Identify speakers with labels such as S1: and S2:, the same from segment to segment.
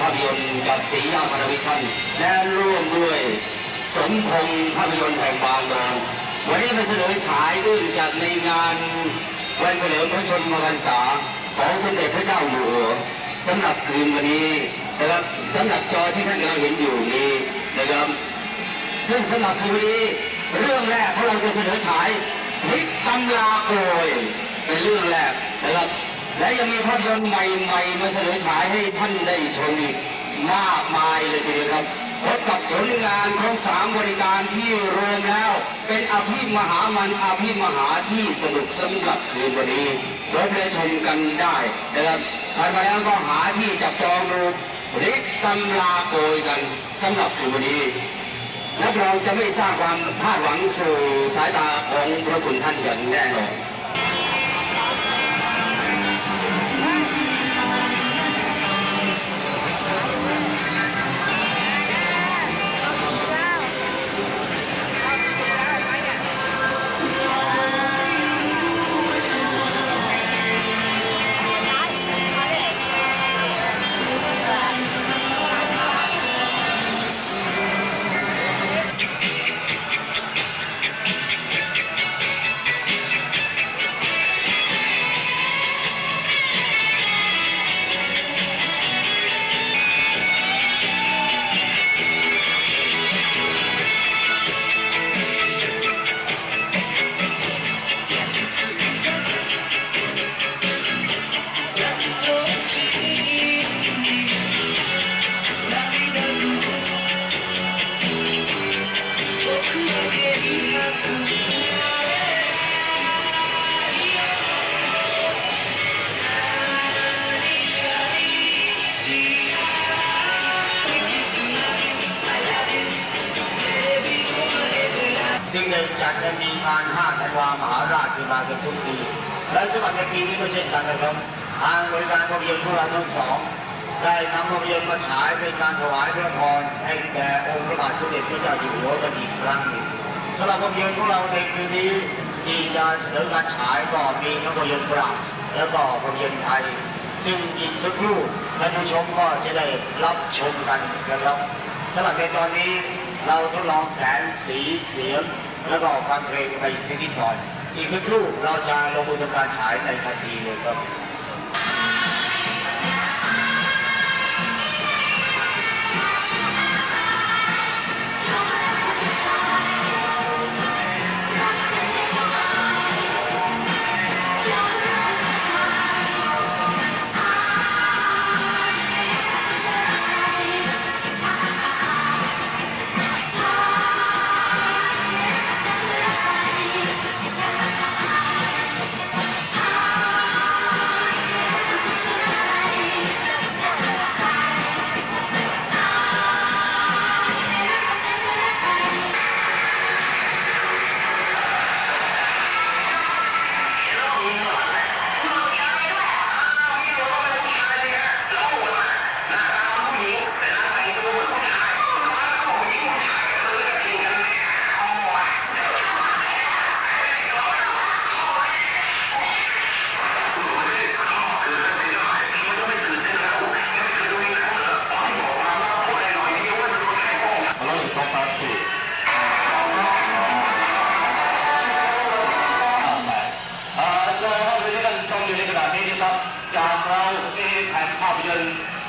S1: ภาพยนตร์กับสียาพาราวิชันและร่วมด้วยสมพงษ์ภาพยนตร์แห่งบางบอนวันนี้มาเสนอฉายเนื่องจากในงานวันเฉลิมพระชนมพรรษาของสมเด็จพระเจ้าอยู่หัวสำหรับคืนวันนี้นะครับสำหรับจอที่ท่านกำลังเห็นอยู่นี้นะครับซึ่งสำหรับคืนวันนี้เรื่องแรกของเราจะเสนอฉายพลิกตำราโกยเป็นเรื่องแรกนะครับ และยังมีภาพยนตร์ใหม่ๆมาเสนอฉายให้ท่านได้ชมอีกมากมายเลยทีเดียวครับพบกับผลงานของสามบริการที่รวมแล้ว เป็นอภิมหามันอภิมหาที่สนุกสำหรับคืนวันนี้รบได้ชมกันได้นะครับผ่านมาแล้วก็หาที่จับจองดูริกตำลาโกยกันสำหรับคืนวันนี้และเราจะไม่สร้างความคาดหวังสู่สายตาของพระคุณท่านอย่างแน่นอนึ
S2: งในจัดจะมีงาน5ธันวามหาราชขึ้นมาเป็นทุกปีและสำหรับในปีนี้ก็เช่นกันนะครับทางบริการภาพยนตร์ของเราทั้งสองได้นำภาพยนตร์มาฉายเป็นการถวายพระพรให้แก่องค์พระบาทสมเด็จพระเจ้าอยู่หัวกันอีกครั้งหนึ่งสำหรับภาพยนตร์ของเราในคืนนี้ที่จะเสนอการฉายก็มีทั้งภาพยนตร์ฝรั่งแล้วก็ภาพยนตร์ไทย ซึ่งอีกสักครู่ท่านผู้ชมก็จะได้รับชมกันนะครับสำหรับในตอนนี้เราทดลองแสงสีเสียง แล้วก็ฟังเพลงไปสักนิดหน่อยอีกสักครู่เราจะลงมือทำการฉายในทันทีเลยครับ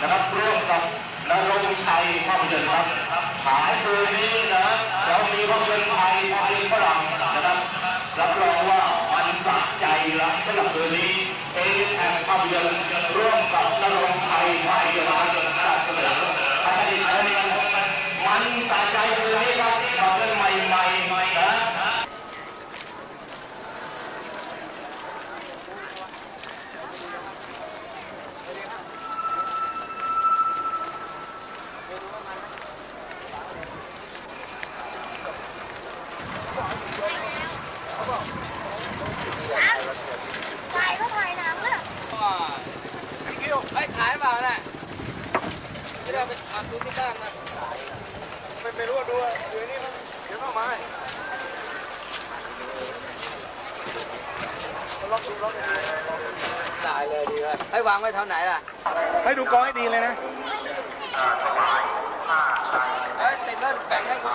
S1: นะครับร่วมกับนรงชัยภาพยนตร์ครับฉายคืนนี้นะเรามีภาพยนตร์ไทยภาพยนตร์ฝรั่งนะครับรับรองว่ามันสะใจละสำหรับคืนนี้เอแผ่นภาพยนตร์ร่วมกับนรงค์ชัยภาพยนตร์จัดเสนออาจารย์ดิฉันกันมันสะใจคืนนี้ครับมาเป็นใหม่ๆนะ
S3: ถ่ายก็ถ่ายหนังอะ
S4: ไม่ขายเปล่าน่ะ ไม่ได้ไปอัดดูที่บ้านนะ
S2: ไม่ไม่รู้ดูอยู่นี่มันเดี๋ยวเข้ามา
S4: ตายเลยดีเลยให้วางไว้เท่าไหนล่ะ
S2: ให้ดูกองให้ดีเลยนะ
S3: ไเอ้
S4: ยติดแล้วแบ่งให้เข